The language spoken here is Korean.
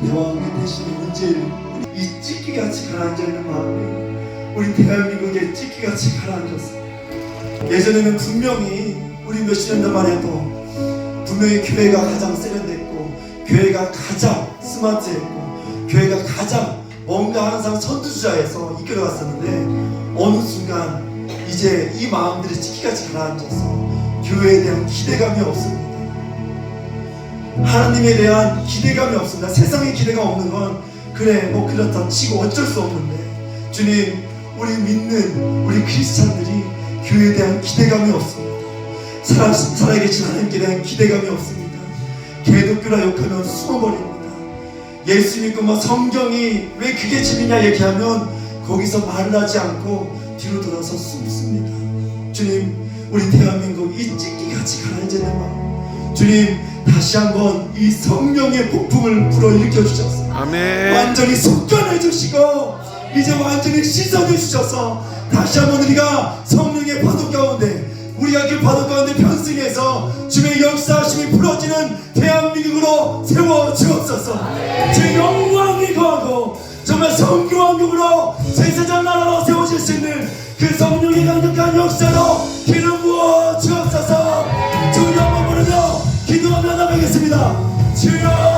대왕이 대신에 문제를 이 찢기같이 가라앉아 있는 마음이 우리 대한민국에 찢기같이 가라앉았어. 예전에는 분명히 우리 몇 십 년 전만 해도 분명히 교회가 가장 세련됐고 교회가 가장 스마트했고 교회가 가장 뭔가 항상 선두주자에서 이끌어갔었는데 어느 순간 이제 이 마음들이 찢기같이 가라앉아서 교회에 대한 기대감이 없습니다. 하나님에 대한 기대감이 없습니다. 세상에 기대가 없는 건 그래 뭐 그렇다 치고 어쩔 수 없는데 주님 우리 믿는 우리 크리스찬들이 교회에 대한 기대감이 없습니다. 살아, 살아계신 하나님께 대한 기대감이 없습니다. 개독교라 욕하면 숨어버립니다. 예수 믿고 뭐 성경이 왜 그게 진리냐 얘기하면 거기서 말을 하지 않고 뒤로 돌아서 숨습니다. 주님 우리 대한민국 이 찢기같이 가라앉는 마음 주님 다시 한번 이 성령의 폭풍을 불어일으켜 주셔서 아멘. 완전히 속견해 주시고 이제 완전히 씻어내 주셔서 다시 한번 우리가 성령의 파도 가운데 우리가 그 파도 가운데 편승해서 주의 역사하심이 풀어지는 대한민국으로 세워 주옵소서 제 영광이 거하고 정말 성교왕국으로 제사장 나라로 세워질 수 있는 그 성령의 강력한 역사로 기름 기도드립니다. 주여!